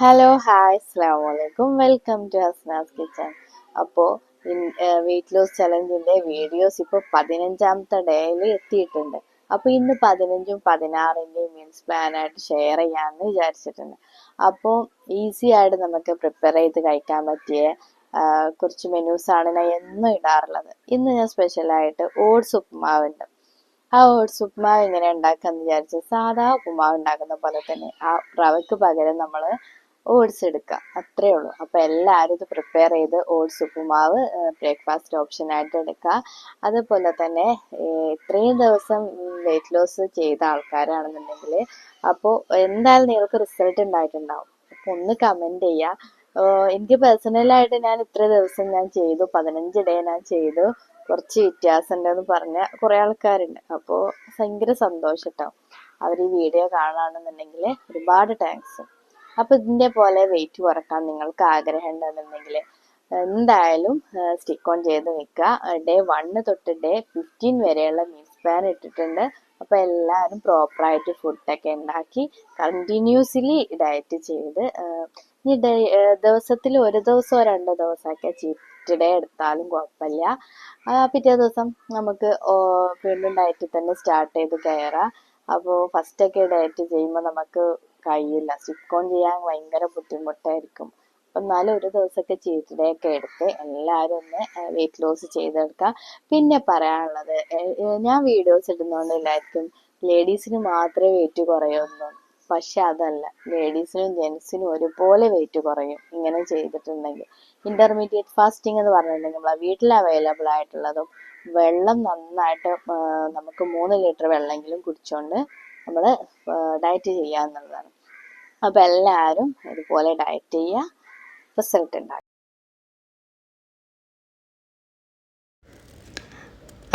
Hello hi അസ്സാം വലൈക്കും welcome to ഹസ്നാസ് kitchen അപ്പോൾ വെയിറ്റ് ലോസ് ചലഞ്ചിന്റെ വീഡിയോസ് ഇപ്പോൾ പതിനഞ്ചാമത്തെ ഡേയിൽ എത്തിയിട്ടുണ്ട്. അപ്പോൾ ഇന്ന് പതിനഞ്ചും പതിനാറിന്റെയും മീൽസ് പ്ലാനായിട്ട് ഷെയർ ചെയ്യാമെന്ന് വിചാരിച്ചിട്ടുണ്ട്. അപ്പോൾ ഈസി ആയിട്ട് നമുക്ക് പ്രിപ്പയർ ചെയ്ത് കഴിക്കാൻ പറ്റിയ കുറച്ച് മെനൂസാണ് ഞാൻ എന്നും ഇടാറുള്ളത്. ഇന്ന് ഞാൻ സ്പെഷ്യലായിട്ട് ഓട്സ് ഉപ്പുമാവുണ്ട്. ആ ഓട്സ് ഉപ്പുമാവ് എങ്ങനെ ഉണ്ടാക്കാന്ന് വിചാരിച്ചു സാധാ ഉപ്പുമാവ് ഉണ്ടാക്കുന്ന പോലെ തന്നെ. ആ റവയ്ക്ക് പകരം നമ്മൾ ഓട്സ് എടുക്കുക അത്രേ ഉള്ളൂ. അപ്പോൾ എല്ലാവരും ഇത് പ്രിപ്പയർ ചെയ്ത് ഓട്സ് ഉപ്പുമാവ് ബ്രേക്ക്ഫാസ്റ്റ് ഓപ്ഷൻ ആയിട്ട് എടുക്കുക. അതുപോലെ തന്നെ ഇത്രയും ദിവസം വെയിറ്റ് ലോസ് ചെയ്ത ആൾക്കാരാണെന്നുണ്ടെങ്കിൽ അപ്പോൾ എന്തായാലും നിങ്ങൾക്ക് റിസൾട്ട് ഉണ്ടായിട്ടുണ്ടാവും. അപ്പോൾ ഒന്ന് കമന്റ് ചെയ്യുക എനിക്ക് പേഴ്സണലായിട്ട് ഞാൻ ഇത്ര ദിവസം ഞാൻ ചെയ്തു. പതിനഞ്ച് ഡേ ഞാൻ ചെയ്തു. കുറച്ച് വ്യത്യാസം ഉണ്ടെന്ന് പറഞ്ഞ കുറേ ആൾക്കാരുണ്ട്. അപ്പോൾ ഭയങ്കര സന്തോഷം കേട്ടോ അവർ ഈ വീഡിയോ കാണുകയാണെന്നുണ്ടെങ്കിൽ ഒരുപാട് താങ്ക്സ് അപ്പൊ ഇതിന്റെ പോലെ വെയിറ്റ് കുറയ്ക്കാൻ നിങ്ങൾക്ക് ആഗ്രഹം ഉണ്ടെന്നുണ്ടെങ്കിൽ എന്തായാലും സ്റ്റിക്ക് ഓൺ ചെയ്ത് വെക്കുക. ഡേ വണ്ണ് തൊട്ട് ഡേ ഫിഫ്റ്റീൻ വരെയുള്ള മീൽസ് പ്ലാൻ ഇട്ടിട്ടുണ്ട്. അപ്പൊ എല്ലാവരും പ്രോപ്പറായിട്ട് ഫുഡൊക്കെ ഉണ്ടാക്കി കണ്ടിന്യൂസ്ലി ഡയറ്റ് ചെയ്ത് ഇനി ദിവസത്തിൽ ഒരു ദിവസമോ രണ്ടോ ദിവസമൊക്കെ ചീറ്റ് ഡേ എടുത്താലും കുഴപ്പമില്ല. പിറ്റേ ദിവസം നമുക്ക് വീണ്ടും ഡയറ്റിൽ തന്നെ സ്റ്റാർട്ട് ചെയ്ത് കയറാം. അപ്പോൾ ഫസ്റ്റൊക്കെ ഡയറ്റ് ചെയ്യുമ്പോൾ നമുക്ക് കഴിയില്ല. സ്റ്റിക്ക് ഓൺ ചെയ്യാൻ ഭയങ്കര ബുദ്ധിമുട്ടായിരിക്കും. എന്നാലും ഒരു ദിവസമൊക്കെ ചീറ്റ് ഡേ ഒക്കെ എടുത്ത് എല്ലാവരും ഒന്ന് വെയിറ്റ് ലോസ് ചെയ്തെടുക്കുക പിന്നെ പറയാനുള്ളത് ഞാൻ വീഡിയോസ് ഇടുന്നതുകൊണ്ട് എല്ലാവർക്കും ലേഡീസിന് മാത്രമേ വെയിറ്റ് കുറയുള്ളൂ. പക്ഷെ അതല്ല ലേഡീസിനും ജെൻസിനും ഒരുപോലെ വെയിറ്റ് കുറയും. ഇങ്ങനെ ചെയ്തിട്ടുണ്ടെങ്കിൽ. ഇന്റർമീഡിയറ്റ് ഫാസ്റ്റിംഗ് എന്ന് പറഞ്ഞിട്ടുണ്ടെങ്കിൽ നമ്മളെ വീട്ടിൽ അവൈലബിൾ ആയിട്ടുള്ളതും വെള്ളം നന്നായിട്ട് നമുക്ക് മൂന്ന് ലിറ്റർ വെള്ളമെങ്കിലും കുടിച്ചുകൊണ്ട് നമ്മൾ ഡയറ്റ് ചെയ്യുക അപ്പോൾ എല്ലാവരും ഇതുപോലെ ഡയറ്റ് ചെയ്യുക റിസൾട്ട് ഉണ്ടാകും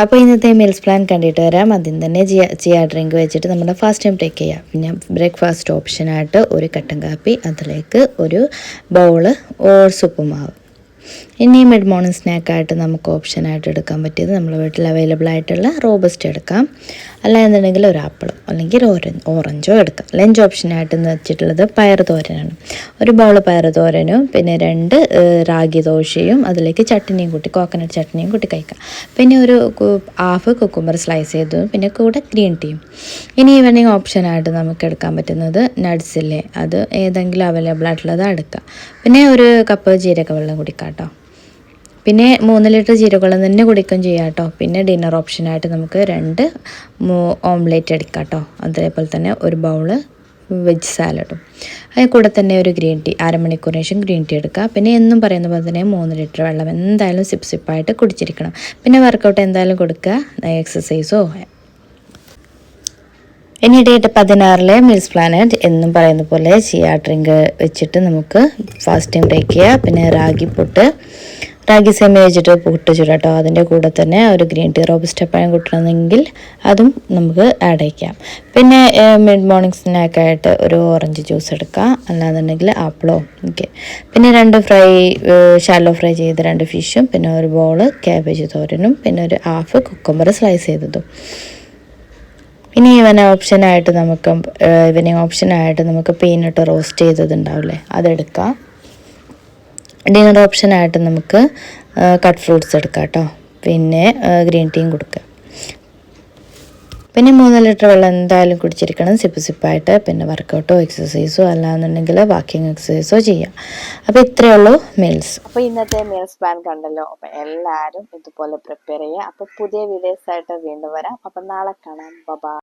അപ്പോൾ ഇന്നത്തെ മീൽസ് പ്ലാൻ കണ്ടിട്ട് വരാം. ആദ്യം തന്നെ ചിയ ചിയ ഡ്രിങ്ക് വെച്ചിട്ട് നമ്മൾ ഫാസ്റ്റ് ടൈം ടേക്ക് ചെയ്യാം. പിന്നെ ബ്രേക്ക്ഫാസ്റ്റ് ഓപ്ഷനായിട്ട് ഒരു കട്ടൻ കാപ്പി അതിലേക്ക് ഒരു ബൗൾ ഓട്സ് ഉപ്പുമാവ്. ഇനി മിഡ് മോർണിംഗ് സ്നാക്കായിട്ട് നമുക്ക് ഓപ്ഷൻ ആയിട്ട് എടുക്കാൻ പറ്റിയത് നമ്മുടെ വീട്ടിൽ അവൈലബിൾ ആയിട്ടുള്ള റോബസ്റ്റ് എടുക്കാം. അല്ലാന്നുണ്ടെങ്കിൽ ഒരു ആപ്പിളും അല്ലെങ്കിൽ ഓറഞ്ചോ എടുക്കാം. ലഞ്ച് ഓപ്ഷനായിട്ട് വെച്ചിട്ടുള്ളത് പയർ തോരനാണ്. ഒരു ബൗൾ പയർ തോരനും പിന്നെ രണ്ട് റാഗി ദോശയും അതിലേക്ക് ചട്നിയും കൂട്ടി കോക്കനട്ട് ചട്നിയും കൂട്ടി കഴിക്കാം. പിന്നെ ഒരു ഹാഫ് കുക്കുംബർ സ്ലൈസ് ചെയ്തതും പിന്നെ കൂടെ ഗ്രീൻ ടീയും ഇനി ഈവനിങ് ഓപ്ഷനായിട്ട് നമുക്ക് എടുക്കാൻ പറ്റുന്നത് നട്സില്ലേ അത് ഏതെങ്കിലും അവൈലബിൾ ആയിട്ടുള്ളത് എടുക്കാം. പിന്നെ ഒരു കപ്പ് ജീരക വെള്ളം കുടിക്കാം കേട്ടോ. പിന്നെ മൂന്ന് ലിറ്റർ ജീരകവെള്ളം തന്നെ കുടിക്കുകയും ചെയ്യാം കേട്ടോ. പിന്നെ ഡിന്നർ ഓപ്ഷനായിട്ട് നമുക്ക് രണ്ട് ഓംലേറ്റ് എടുക്കാം കേട്ടോ. അതേപോലെ തന്നെ ഒരു ബൗൾ വെജ് സാലഡും അതിൽ കൂടെ തന്നെ ഒരു ഗ്രീൻ ടീ അരമണിക്കൂറിന് ശേഷം ഗ്രീൻ ടീ എടുക്കുക പിന്നെ എന്നും പറയുന്ന പോലെ തന്നെ മൂന്ന് ലിറ്റർ വെള്ളം എന്തായാലും സിപ്പ് സിപ്പായിട്ട് കുടിച്ചിരിക്കണം. പിന്നെ വർക്കൗട്ട് എന്തായാലും കൊടുക്കുക. എക്സസൈസോ ഇനി ഡേറ്റ് പതിനാറിലെ മിൽസ് പ്ലാനറ്റ് എന്നും പറയുന്ന പോലെ ചിയാ ഡ്രിങ്ക് വെച്ചിട്ട് നമുക്ക് ഫാസ്റ്റിംഗ് ബ്രേക്ക് ചെയ്യുക പിന്നെ റാഗി പൊട്ട് റാഗി സെമി വെച്ചിട്ട് പുട്ട് ചുടാട്ടോ. അതിന്റെ കൂടെ തന്നെ ഒരു ഗ്രീൻ ടീ റോബസ്റ്റ് പഴം കൂട്ടണമെങ്കിൽ അതും നമുക്ക് ആഡ് ചെയ്യാം. പിന്നെ മിഡ് മോർണിംഗ് സ്നാക്കായിട്ട് ഒരു ഓറഞ്ച് ജ്യൂസ് എടുക്കാം. അല്ലാന്നുണ്ടെങ്കിൽ ആപ്പിളോ ഓക്കെ പിന്നെ രണ്ട് ഫ്രൈ ഷാലോ ഫ്രൈ ചെയ്ത രണ്ട് ഫിഷും പിന്നെ ഒരു ബോൾ ക്യാബേജ് തോരനും പിന്നെ ഒരു ഹാഫ് കുക്കമ്പർ സ്ലൈസ് ചെയ്തതും. ഇനി ഇവൻ ഓപ്ഷനായിട്ട് നമുക്ക് ഇവനിങ് ഓപ്ഷനായിട്ട് നമുക്ക് പീനട്ട് റോസ്റ്റ് ചെയ്തതുണ്ടാവില്ലേ അതെടുക്കാം. ഡിന്നർ ഓപ്ഷനായിട്ട് നമുക്ക് കട്ട് ഫ്രൂട്ട്സ് എടുക്കാം കേട്ടോ പിന്നെ ഗ്രീൻ ടീയും കൊടുക്കുക പിന്നെ മൂന്ന് ലിറ്റർ വെള്ളം എന്തായാലും കുടിച്ചിരിക്കണം. സിപ്പ് സിപ്പായിട്ട് പിന്നെ വർക്കൗട്ടോ എക്സസൈസോ അല്ലാന്നുണ്ടെങ്കിൽ വാക്കിംഗ് എക്സസൈസോ ചെയ്യാം. അപ്പോൾ ഇത്രയേ ഉള്ളൂ മീൽസ് അപ്പോൾ ഇന്നത്തെ മീൽസ് പ്ലാൻ കണ്ടല്ലോ. അപ്പോൾ എല്ലാവരും ഇതുപോലെ പ്രിപ്പയർ ചെയ്യുക. അപ്പോൾ പുതിയ വീഡിയോസ് ആയിട്ട് വീണ്ടും വരാം. അപ്പം നാളെ കാണാം. ബബാ